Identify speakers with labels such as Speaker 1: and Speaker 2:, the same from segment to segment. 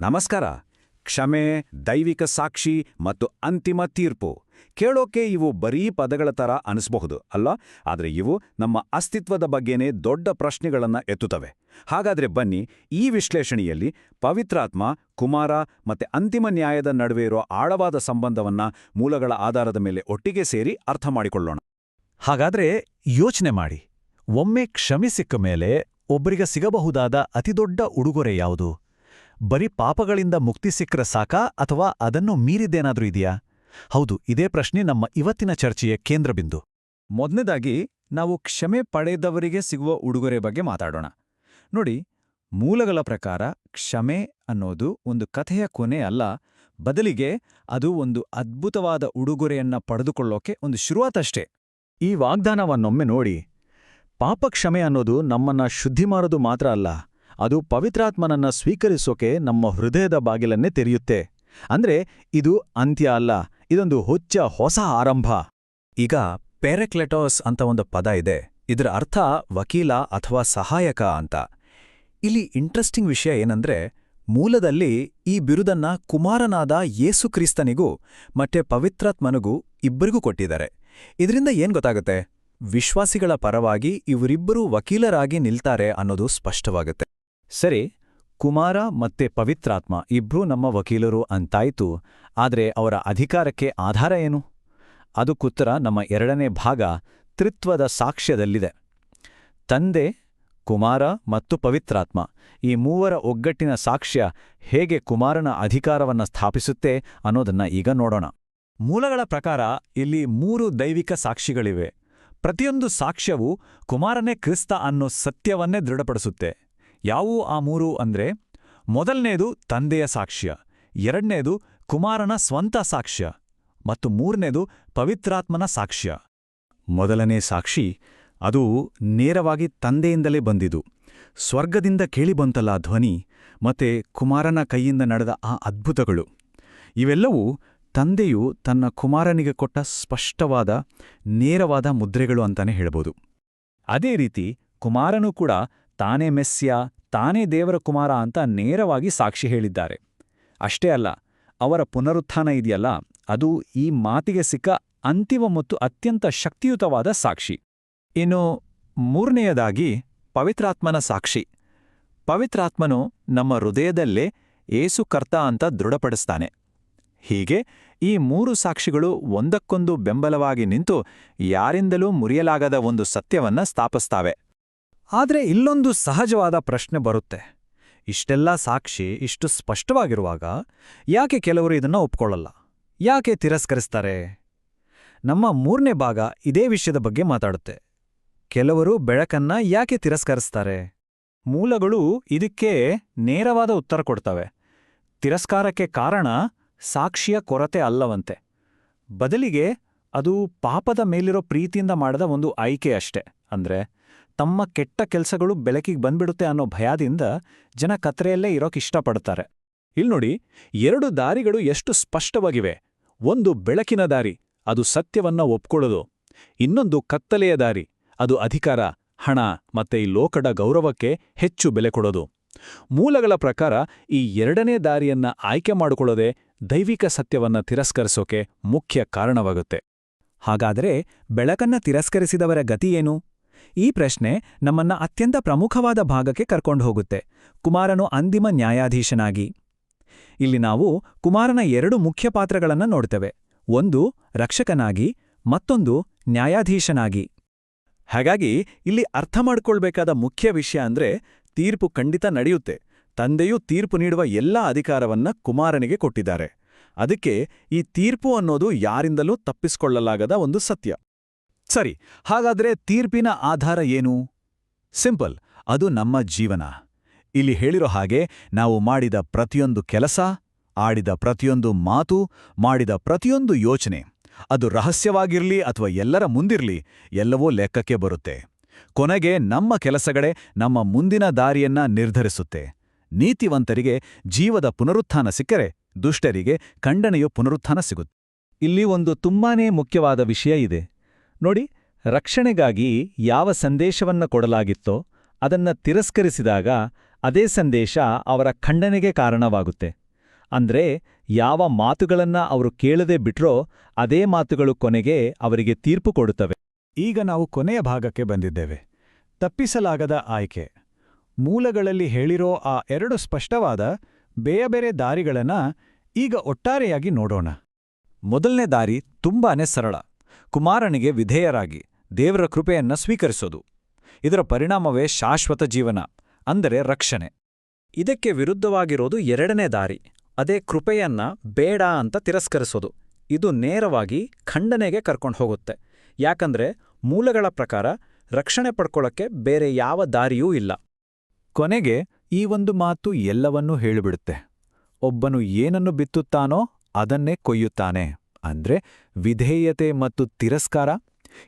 Speaker 1: ನಮಸ್ಕಾರ. ಕ್ಷಮೆ, ದೈವಿಕ ಸಾಕ್ಷಿ ಮತ್ತು ಅಂತಿಮ ತೀರ್ಪು. ಕೇಳೋಕೆ ಇವು ಬರೀ ಪದಗಳ ಥರ ಅನಿಸಬಹುದು, ಅಲ್ಲ? ಆದರೆ ಇವು ನಮ್ಮ ಅಸ್ತಿತ್ವದ ಬಗ್ಗೆನೇ ದೊಡ್ಡ ಪ್ರಶ್ನೆಗಳನ್ನು ಎತ್ತುತ್ತವೆ. ಹಾಗಾದ್ರೆ ಬನ್ನಿ, ಈ ವಿಶ್ಲೇಷಣೆಯಲ್ಲಿ ಪವಿತ್ರಾತ್ಮ, ಕುಮಾರ ಮತ್ತೆ ಅಂತಿಮ ನ್ಯಾಯದ ನಡುವೆ ಇರೋ ಆಳವಾದ ಸಂಬಂಧವನ್ನ ಮೂಲಗಳ ಆಧಾರದ ಮೇಲೆ ಒಟ್ಟಿಗೆ ಸೇರಿ ಅರ್ಥ ಮಾಡಿಕೊಳ್ಳೋಣ.
Speaker 2: ಹಾಗಾದ್ರೆ ಯೋಚನೆ ಮಾಡಿ. ಒಮ್ಮೆ ಕ್ಷಮೆ ಸಿಕ್ಕ ಮೇಲೆ ಒಬ್ಬರಿಗೆ ಸಿಗಬಹುದಾದ ಅತಿದೊಡ್ಡ ಉಡುಗೊರೆ ಯಾವುದು? ಬರೀ ಪಾಪಗಳಿಂದ ಮುಕ್ತಿ ಸಿಕ್ಕರೆ ಸಾಕಾ ಅಥವಾ ಅದನ್ನು ಮೀರಿದ್ದೇನಾದ್ರೂ ಇದೆಯಾ? ಹೌದು, ಇದೇ ಪ್ರಶ್ನೆ ನಮ್ಮ ಇವತ್ತಿನ ಚರ್ಚೆಯ ಕೇಂದ್ರಬಿಂದು
Speaker 3: ಮೊದಲನೇದಾಗಿ, ನಾವು ಕ್ಷಮೆ ಪಡೆದವರಿಗೆ ಸಿಗುವ ಉಡುಗೊರೆ ಬಗ್ಗೆ ಮಾತಾಡೋಣ. ನೋಡಿ, ಮೂಲಗಳ ಪ್ರಕಾರ ಕ್ಷಮೆ ಅನ್ನೋದು ಒಂದು ಕಥೆಯ ಕೊನೆ ಅಲ್ಲ, ಬದಲಿಗೆ ಅದು ಒಂದು ಅದ್ಭುತವಾದ ಉಡುಗೊರೆಯನ್ನ ಪಡೆದುಕೊಳ್ಳೋಕೆ ಒಂದು ಶುರುವಾತಷ್ಟೇ.
Speaker 2: ಈ ವಾಗ್ದಾನವನ್ನೊಮ್ಮೆ ನೋಡಿ, ಪಾಪಕ್ಷಮೆ ಅನ್ನೋದು ನಮ್ಮನ್ನ ಶುದ್ಧಿ ಮಾಡೋದು ಮಾತ್ರ ಅಲ್ಲ ಅದು ಪವಿತ್ರಾತ್ಮನನ್ನ ಸ್ವೀಕರಿಸೋಕೆ ನಮ್ಮ ಹೃದಯದ ಬಾಗಿಲನ್ನೇ ತೆರೆಯುತ್ತೆ. ಅಂದ್ರೆ ಇದು ಅಂತ್ಯ ಅಲ್ಲ, ಇದೊಂದು ಹುಚ್ಚ ಹೊಸ ಆರಂಭ.
Speaker 1: ಈಗ ಪೆರೆಕ್ಲೆಟೋಸ್ ಅಂತ ಒಂದು ಪದ ಇದೆ. ಇದರ ಅರ್ಥ ವಕೀಲ ಅಥವಾ ಸಹಾಯಕ ಅಂತ. ಇಲ್ಲಿ ಇಂಟ್ರೆಸ್ಟಿಂಗ್ ವಿಷಯ ಏನಂದ್ರೆ, ಮೂಲದಲ್ಲಿ ಈ ಬಿರುದನ್ನ ಕುಮಾರನಾದ ಯೇಸುಕ್ರಿಸ್ತನಿಗೂ ಮತ್ತೆ ಪವಿತ್ರಾತ್ಮನಿಗೂ ಇಬ್ಬರಿಗೂ ಕೊಟ್ಟಿದ್ದಾರೆ. ಇದರಿಂದ ಏನ್ ಗೊತ್ತಾಗುತ್ತೆ? ವಿಶ್ವಾಸಿಗಳ ಪರವಾಗಿ ಇವರಿಬ್ಬರೂ ವಕೀಲರಾಗಿ ನಿಲ್ತಾರೆ ಅನ್ನೋದು ಸ್ಪಷ್ಟವಾಗುತ್ತೆ.
Speaker 2: ಸರಿ, ಕುಮಾರ ಮತ್ತೆ ಪವಿತ್ರಾತ್ಮ ಇಬ್ರೂ ನಮ್ಮ ವಕೀಲರು ಅಂತಾಯ್ತು, ಆದರೆ ಅವರ ಅಧಿಕಾರಕ್ಕೆ ಆಧಾರ ಏನು? ಅದಕ್ಕುತ್ತರ ನಮ್ಮ ಎರಡನೇ ಭಾಗ ತ್ರಿತ್ವದ ಸಾಕ್ಷ್ಯದಲ್ಲಿದೆ. ತಂದೆ, ಕುಮಾರ ಮತ್ತು ಪವಿತ್ರಾತ್ಮ ಈ ಮೂವರ ಒಗ್ಗಟ್ಟಿನ ಸಾಕ್ಷ್ಯ ಹೇಗೆ ಕುಮಾರನ ಅಧಿಕಾರವನ್ನು ಸ್ಥಾಪಿಸುತ್ತೆ ಅನ್ನೋದನ್ನ ಈಗ ನೋಡೋಣ. ಮೂಲಗಳ ಪ್ರಕಾರ ಇಲ್ಲಿ ಮೂರು ದೈವಿಕ ಸಾಕ್ಷಿಗಳಿವೆ. ಪ್ರತಿಯೊಂದು ಸಾಕ್ಷ್ಯವು ಕುಮಾರನೇ ಕ್ರಿಸ್ತ ಅನ್ನೋ ಸತ್ಯವನ್ನೇ ದೃಢಪಡಿಸುತ್ತೆ. ಯಾವುವು ಆ ಮೂರು ಅಂದ್ರೆ ಮೊದಲನೆಯದು ತಂದೆಯ ಸಾಕ್ಷ್ಯ, ಎರಡನೇದು ಕುಮಾರನ ಸ್ವಂತ ಸಾಕ್ಷ್ಯ ಮತ್ತು ಮೂರನೇದು ಪವಿತ್ರಾತ್ಮನ ಸಾಕ್ಷ್ಯ.
Speaker 1: ಮೊದಲನೇ ಸಾಕ್ಷಿ ಅದು ನೇರವಾಗಿ ತಂದೆಯಿಂದಲೇ ಬಂದಿದು ಸ್ವರ್ಗದಿಂದ ಕೇಳಿಬಂತಲ್ಲ ಧ್ವನಿ ಮತ್ತೆ ಕುಮಾರನ ಕೈಯಿಂದ ನಡೆದ ಆ ಅದ್ಭುತಗಳು. ಇವೆಲ್ಲವೂ ತಂದೆಯು ತನ್ನ ಕುಮಾರನಿಗೆ ಕೊಟ್ಟ ಸ್ಪಷ್ಟವಾದ, ನೇರವಾದ ಮುದ್ರೆಗಳು ಅಂತಾನೆ ಹೇಳ್ಬೋದು.
Speaker 2: ಅದೇ ರೀತಿ ಕುಮಾರನೂ ಕೂಡ ತಾನೇ ಮೆಸ್ಸ್ಯ ತಾನೇ ದೇವರ ಕುಮಾರ ಅಂತ ನೇರವಾಗಿ ಸಾಕ್ಷಿ ಹೇಳಿದ್ದಾರೆ. ಅಷ್ಟೇ ಅಲ್ಲ, ಅವರ ಪುನರುತ್ಥಾನ ಇದೆಯಲ್ಲ, ಅದು ಈ ಮಾತಿಗೆ ಸಿಕ್ಕ ಅಂತಿಮ ಮತ್ತು ಅತ್ಯಂತ ಶಕ್ತಿಯುತವಾದ ಸಾಕ್ಷಿ. ಇನ್ನು ಮೂರನೆಯದಾಗಿ ಪವಿತ್ರಾತ್ಮನ ಸಾಕ್ಷಿ. ಪವಿತ್ರಾತ್ಮನು ನಮ್ಮ ಹೃದಯದಲ್ಲೇ ಏಸು ಕರ್ತ ಅಂತ ದೃಢಪಡಿಸ್ತಾನೆ. ಹೀಗೆ ಈ ಮೂರು ಸಾಕ್ಷಿಗಳು ಒಂದಕ್ಕೊಂದು ಬೆಂಬಲವಾಗಿ ನಿಂತು ಯಾರಿಂದಲೂ ಮುರಿಯಲಾಗದ ಒಂದು ಸತ್ಯವನ್ನ ಸ್ಥಾಪಿಸ್ತಾವೆ. ಆದ್ರೆ ಇಲ್ಲೊಂದು ಸಹಜವಾದ ಪ್ರಶ್ನೆ ಬರುತ್ತೆ. ಇಷ್ಟೆಲ್ಲ ಸಾಕ್ಷಿ ಇಷ್ಟು ಸ್ಪಷ್ಟವಾಗಿರುವಾಗ ಯಾಕೆ ಕೆಲವರು ಇದನ್ನ ಒಪ್ಕೊಳ್ಳಲ್ಲ? ಯಾಕೆ ತಿರಸ್ಕರಿಸ್ತಾರೆ? ನಮ್ಮ ಮೂರನೇ ಭಾಗ ಇದೇ ವಿಷಯದ ಬಗ್ಗೆ ಮಾತಾಡುತ್ತೆ. ಕೆಲವರು ಬೆಳಕನ್ನ ಯಾಕೆ ತಿರಸ್ಕರಿಸ್ತಾರೆ? ಮೂಲಗಳು ಇದಕ್ಕೆ ನೇರವಾದ ಉತ್ತರ ಕೊಡ್ತವೆ. ತಿರಸ್ಕಾರಕ್ಕೆ ಕಾರಣ ಸಾಕ್ಷಿಯ ಕೊರತೆ ಅಲ್ಲವಂತೆ. ಬದಲಿಗೆ ಅದು ಪಾಪದ ಮೇಲಿರೋ ಪ್ರೀತಿಯಿಂದ ಮಾಡಿದ ಒಂದು ಆಯ್ಕೆ ಅಷ್ಟೆ. ಅಂದ್ರೆ ತಮ್ಮ ಕೆಟ್ಟ ಕೆಲಸಗಳು ಬೆಳಕಿಗೆ ಬಂದ್ಬಿಡುತ್ತೆ ಅನ್ನೋ ಭಯದಿಂದ ಜನ ಕತ್ರೆಯಲ್ಲೇ ಇರೋಕೆ ಇಷ್ಟಪಡ್ತಾರೆ. ಇಲ್ನೋಡಿ ಎರಡು ದಾರಿಗಳು ಎಷ್ಟು ಸ್ಪಷ್ಟವಾಗಿವೆ. ಒಂದು ಬೆಳಕಿನ ದಾರಿ, ಅದು ಸತ್ಯವನ್ನ ಒಪ್ಕೊಳ್ಳೋದು. ಇನ್ನೊಂದು ಕತ್ತಲೆಯ ದಾರಿ, ಅದು ಅಧಿಕಾರ, ಹಣ ಮತ್ತೆ ಈ ಲೋಕದ ಗೌರವಕ್ಕೆ ಹೆಚ್ಚು ಬೆಲೆ ಕೊಡೋದು. ಮೂಲಗಳ ಪ್ರಕಾರ ಈ ಎರಡನೇ ದಾರಿಯನ್ನ ಆಯ್ಕೆ ಮಾಡಿಕೊಳ್ಳೋದೇ ದೈವಿಕ ಸತ್ಯವನ್ನ ತಿರಸ್ಕರಿಸೋಕೆ ಮುಖ್ಯ ಕಾರಣವಾಗುತ್ತೆ. ಹಾಗಾದರೆ ಬೆಳಕನ್ನ ತಿರಸ್ಕರಿಸಿದವರ ಗತಿಯೇನು ಈ ಪ್ರಶ್ನೆ ನಮ್ಮನ್ನ ಅತ್ಯಂತ ಪ್ರಮುಖವಾದ ಭಾಗಕ್ಕೆ ಕರ್ಕೊಂಡು ಹೋಗುತ್ತೆ. ಕುಮಾರನು ಅಂತಿಮ ನ್ಯಾಯಾಧೀಶನಾಗಿ. ಇಲ್ಲಿ ನಾವು ಕುಮಾರನ ಎರಡು ಮುಖ್ಯ ಪಾತ್ರಗಳನ್ನು ನೋಡ್ತೇವೆ. ಒಂದು, ರಕ್ಷಕನಾಗಿ, ಮತ್ತೊಂದು, ನ್ಯಾಯಾಧೀಶನಾಗಿ. ಹಾಗಾಗಿ ಇಲ್ಲಿ ಅರ್ಥ ಮಾಡ್ಕೊಳ್ಬೇಕಾದ ಮುಖ್ಯ ವಿಷಯ ಅಂದ್ರೆ ತೀರ್ಪು ಖಂಡಿತ ನಡೆಯುತ್ತೆ. ತಂದೆಯು ತೀರ್ಪು ನೀಡುವ ಎಲ್ಲಾ ಅಧಿಕಾರವನ್ನ ಕುಮಾರನಿಗೆ ಕೊಟ್ಟಿದ್ದಾರೆ. ಅದಕ್ಕೆ ಈ ತೀರ್ಪು ಅನ್ನೋದು ಯಾರಿಂದಲೂ ತಪ್ಪಿಸಿಕೊಳ್ಳಲಾಗದ ಒಂದು ಸತ್ಯ. ಸರಿ, ಹಾಗಾದ್ರೆ ತೀರ್ಪಿನ ಆಧಾರ ಏನು? ಸಿಂಪಲ್, ಅದು ನಮ್ಮ ಜೀವನ. ಇಲ್ಲಿ ಹೇಳಿರೋ ಹಾಗೆ, ನಾವು ಮಾಡಿದ ಪ್ರತಿಯೊಂದು ಕೆಲಸ, ಆಡಿದ ಪ್ರತಿಯೊಂದು ಮಾತು, ಮಾಡಿದ ಪ್ರತಿಯೊಂದು ಯೋಚನೆ, ಅದು ರಹಸ್ಯವಾಗಿರ್ಲಿ ಅಥವಾ ಎಲ್ಲರ ಮುಂದಿರ್ಲಿ, ಎಲ್ಲವೂ ಲೆಕ್ಕಕ್ಕೆ ಬರುತ್ತೆ. ಕೊನೆಗೆ ನಮ್ಮ ಕೆಲಸಗಳೇ ನಮ್ಮ ಮುಂದಿನ ದಾರಿಯನ್ನ ನಿರ್ಧರಿಸುತ್ತೆ. ನೀತಿವಂತರಿಗೆ ಜೀವದ ಪುನರುತ್ಥಾನ ಸಿಕ್ಕರೆ ದುಷ್ಟರಿಗೆ ಖಂಡನೆಯು ಪುನರುತ್ಥಾನ ಸಿಗುತ್ತೆ. ಇಲ್ಲಿ ಒಂದು ತುಂಬಾನೇ ಮುಖ್ಯವಾದ ವಿಷಯ ಇದೆ. ನೋಡಿ, ರಕ್ಷಣೆಗಾಗಿ ಯಾವ ಸಂದೇಶವನ್ನ ಕೊಡಲಾಗಿತ್ತೋ ಅದನ್ನ ತಿರಸ್ಕರಿಸಿದಾಗ
Speaker 3: ಅದೇ ಸಂದೇಶ ಅವರ ಖಂಡನೆಗೆ ಕಾರಣವಾಗುತ್ತೆ. ಅಂದ್ರೆ ಯಾವ ಮಾತುಗಳನ್ನ ಅವರು ಕೇಳದೆ ಬಿಟ್ರೋ ಅದೇ ಮಾತುಗಳು ಕೊನೆಗೆ ಅವರಿಗೆ ತೀರ್ಪು ಕೊಡುತ್ತವೆ. ಈಗ ನಾವು ಕೊನೆಯ ಭಾಗಕ್ಕೆ ಬಂದಿದ್ದೇವೆ. ತಪ್ಪಿಸಲಾಗದ ಆಯ್ಕೆ. ಮೂಲಗಳಲ್ಲಿ ಹೇಳಿರೋ ಆ ಎರಡು ಸ್ಪಷ್ಟವಾದ ಬೇರೆ ಬೇರೆ ದಾರಿಗಳನ್ನ ಈಗ ಒಟ್ಟಾರೆಯಾಗಿ ನೋಡೋಣ. ಮೊದಲನೇ ದಾರಿ ತುಂಬಾನೇ ಸರಳ. ಕುಮಾರನಿಗೆ ವಿಧೇಯರಾಗಿ ದೇವರ ಕೃಪೆಯನ್ನ ಸ್ವೀಕರಿಸೋದು. ಇದರ ಪರಿಣಾಮವೇ ಶಾಶ್ವತ ಜೀವನ, ಅಂದರೆ ರಕ್ಷಣೆ.
Speaker 2: ಇದಕ್ಕೆ ವಿರುದ್ಧವಾಗಿರೋದು ಎರಡನೇ ದಾರಿ, ಅದೇ ಕೃಪೆಯನ್ನ ಬೇಡ ಅಂತ ತಿರಸ್ಕರಿಸೋದು. ಇದು ನೇರವಾಗಿ ಖಂಡನೆಗೆ ಕರ್ಕೊಂಡು ಹೋಗುತ್ತೆ. ಯಾಕಂದ್ರೆ ಮೂಲಗಳ ಪ್ರಕಾರ ರಕ್ಷಣೆ ಪಡ್ಕೊಳ್ಳೋಕ್ಕೆ ಬೇರೆ ಯಾವ ದಾರಿಯೂ ಇಲ್ಲ.
Speaker 3: ಕೊನೆಗೆ ಈ ಒಂದು ಮಾತು ಎಲ್ಲವನ್ನೂ ಹೇಳಿಬಿಡುತ್ತೆ. ಒಬ್ಬನು ಏನನ್ನು ಬಿತ್ತುತ್ತಾನೋ ಅದನ್ನೇ ಕೊಯ್ಯುತ್ತಾನೆ. ಅಂದ್ರೆ ವಿಧೇಯತೆ ಮತ್ತು ತಿರಸ್ಕಾರ,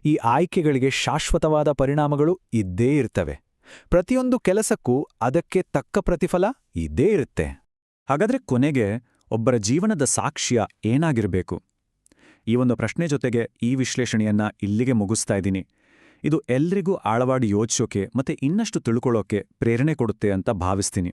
Speaker 3: ಈ ಆಯ್ಕೆಗಳಿಗೆ ಶಾಶ್ವತವಾದ ಪರಿಣಾಮಗಳು ಇದ್ದೇ ಇರ್ತವೆ. ಪ್ರತಿಯೊಂದು ಕೆಲಸಕ್ಕೂ ಅದಕ್ಕೆ ತಕ್ಕ ಪ್ರತಿಫಲ ಇದ್ದೇ ಇರುತ್ತೆ. ಹಾಗಾದ್ರೆ ಕೊನೆಗೆ ಒಬ್ಬರ ಜೀವನದ ಸಾಕ್ಷ್ಯ ಏನಾಗಿರಬೇಕು? ಈ ಒಂದು ಪ್ರಶ್ನೆ ಜೊತೆಗೆ ಈ ವಿಶ್ಲೇಷಣೆಯನ್ನ ಇಲ್ಲಿಗೆ ಮುಗಿಸ್ತಾ ಇದ್ದೀನಿ. ಇದು ಎಲ್ರಿಗೂ ಆಳವಾಡಿ ಯೋಚಿಸೋಕೆ ಮತ್ತೆ ಇನ್ನಷ್ಟು ತಿಳ್ಕೊಳ್ಳೋಕೆ ಪ್ರೇರಣೆ ಕೊಡುತ್ತೆ ಅಂತ ಭಾವಿಸ್ತೀನಿ.